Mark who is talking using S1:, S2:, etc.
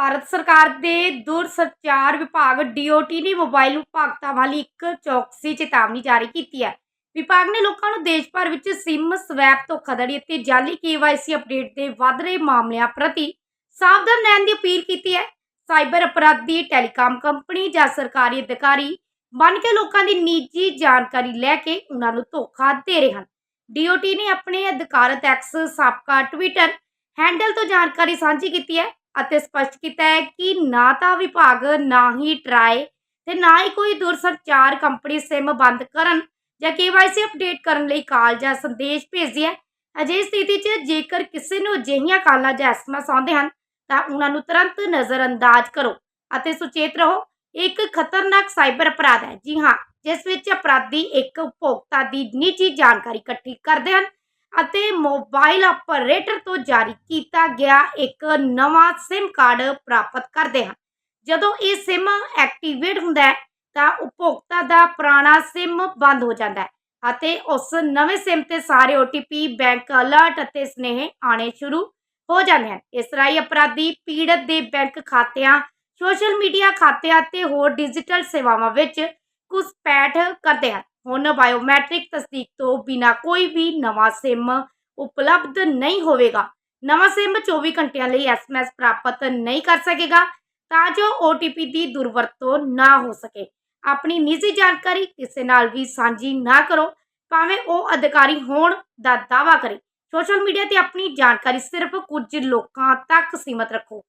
S1: ਭਾਰਤ ਸਰਕਾਰ ਦੇ ਦੂਰ ਸੰਚਾਰ ਵਿਭਾਗ ਡੀਓਟੀ ਨੇ ਮੋਬਾਈਲ ਉਪਭੋਗਤਾਵਾਂ ਲਈ ਇੱਕ ਚੌਕਸੀ ਚੇਤਾਵਨੀ ਜਾਰੀ ਕੀਤੀ ਹੈ। ਵਿਭਾਗ ਨੇ ਲੋਕਾਂ ਨੂੰ ਦੇਸ਼ ਭਰ ਵਿੱਚ ਸਿਮ ਸਵੈਪ ਧੋਖਾਧੜੀ ਅਤੇ ਜਾਲੀ ਕੇਵਾਈਸੀ ਅਪਡੇਟ ਦੇ ਵੱਧ ਰਹੇ ਮਾਮਲਿਆਂ ਪ੍ਰਤੀ ਸਾਵਧਾਨ ਰਹਿਣ ਦੀ ਅਪੀਲ ਕੀਤੀ ਹੈ। ਸਾਈਬਰ ਅਪਰਾਧੀ ਟੈਲੀਕਾਮ ਕੰਪਨੀ ਜਾਂ ਸਰਕਾਰੀ ਅਧਿਕਾਰੀ ਬਣ ਕੇ ਲੋਕਾਂ ਦੀ ਨਿੱਜੀ ਜਾਣਕਾਰੀ ਲੈ ਕੇ ਉਹਨਾਂ ਨੂੰ ਧੋਖਾ ਦੇ ਰਹੇ ਹਨ। ਡੀਓਟੀ ਨੇ ਆਪਣੇ ਅਧਿਕਾਰਤ ਐਕਸ ਸਾਬਕਾ ਟਵਿੱਟਰ ਹੈਂਡਲ ਤੋਂ ਜਾਣਕਾਰੀ ਸਾਂਝੀ ਕੀਤੀ ਹੈ। ਅਤੇ ਸਪਸ਼ਟ ਕੀਤਾ ਹੈ ਕਿ ਨਾ ਤਾਂ ਵਿਭਾਗ ਨਾ ਹੀ ਟਰਾਈ ਤੇ ਨਾ ਹੀ ਕੋਈ ਦੂਰਸੰਚਾਰ ਕੰਪਨੀ ਸਿਮ ਬੰਦ ਕਰਨ ਜਾਂ ਕੇਵਾਈਸੀ ਅਪਡੇਟ ਕਰਨ ਲਈ ਕਾਲ ਜਾਂ ਸੰਦੇਸ਼ ਭੇਜਦੀ ਹੈ। ਅਜਿਹੀ ਸਥਿਤੀ 'ਚ ਜੇਕਰ ਕਿਸੇ ਨੂੰ ਅਜਿਹੀਆਂ ਕਾਲਾਂ ਜਾਂ ਐਸਐਮਐਸ ਆਉਂਦੇ ਹਨ, ਤਾਂ ਉਹਨਾਂ ਨੂੰ ਤੁਰੰਤ ਨਜ਼ਰਅੰਦਾਜ਼ ਕਰੋ ਅਤੇ ਸੁਚੇਤ ਰਹੋ। ਇਹ ਇੱਕ ਖਤਰਨਾਕ ਸਾਈਬਰ ਅਪਰਾਧ ਹੈ। ਜੀ ਹਾਂ, ਜਿਸ ਵਿੱਚ ਅਪਰਾਧੀ ਇੱਕ ਉਪਭੋਗਤਾ ਦੀ ਨਿੱਜੀ ਜਾਣਕਾਰੀ ਇਕੱਠੀ ਕਰਦੇ ਹਨ ਅਤੇ ਮੋਬਾਈਲ ਆਪਰੇਟਰ ਤੋਂ ਜਾਰੀ ਕੀਤਾ ਗਿਆ ਇੱਕ ਨਵਾਂ SIM ਕਾਰਡ ਪ੍ਰਾਪਤ ਕਰਦੇ ਹਨ। ਜਦੋਂ ਇਹ SIM ਐਕਟੀਵੇਟ ਹੁੰਦਾ ਹੈ, ਤਾਂ ਉਪਭੋਗਤਾ ਦਾ ਪੁਰਾਣਾ SIM ਬੰਦ ਹੋ ਜਾਂਦਾ ਹੈ ਅਤੇ ਉਸ ਨਵੇਂ SIM ਤੇ ਸਾਰੇ OTP ਬੈਂਕ ਅਲਰਟ ਅਤੇ ਸਨੇਹ ਆਣੇ ਸ਼ੁਰੂ ਹੋ ਜਾਂਦੇ ਹਨ। ਇਸ ਰਾਹੀਂ ਅਪਰਾਧੀ ਪੀੜਤ ਦੇ ਬੈਂਕ ਖਾਤਿਆਂ ਸੋਸ਼ਲ ਮੀਡੀਆ ਖਾਤਿਆਂ ਅਤੇ ਹੋਰ ਡਿਜੀਟਲ ਸੇਵਾਵਾਂ ਵਿੱਚ ਘੁਸਪੈਠ ਕਰਦੇ ਹਨ। ਹੁਣ ਬਾਇਓਮੈਟ੍ਰਿਕ ਤਸਦੀਕ ਤੋਂ ਬਿਨਾ ਕੋਈ ਵੀ ਨਵਾਂ SIM ਉਪਲਬਧ ਨਹੀਂ ਹੋਵੇਗਾ। ਨਵਾਂ SIM 24 ਘੰਟਿਆਂ ਲਈ SMS ਪ੍ਰਾਪਤ ਨਹੀਂ ਕਰ ਸਕੇਗਾ, ਤਾਂ ਜੋ OTP ਦੀ ਦੁਰਵਰਤੋਂ ਨਾ ਹੋ ਸਕੇ। ਆਪਣੀ ਨਿੱਜੀ ਜਾਣਕਾਰੀ ਕਿਸੇ ਨਾਲ ਵੀ ਸਾਂਝੀ ਨਾ ਕਰੋ, ਭਾਵੇਂ ਉਹ ਅਧਿਕਾਰੀ ਹੋਣ ਦਾ ਦਾਅਵਾ ਕਰੇ। ਸੋਸ਼ਲ ਮੀਡੀਆ ਤੇ ਆਪਣੀ ਜਾਣਕਾਰੀ ਸਿਰਫ ਕੁਝ ਲੋਕਾਂ ਤੱਕ ਸੀਮਤ ਰੱਖੋ।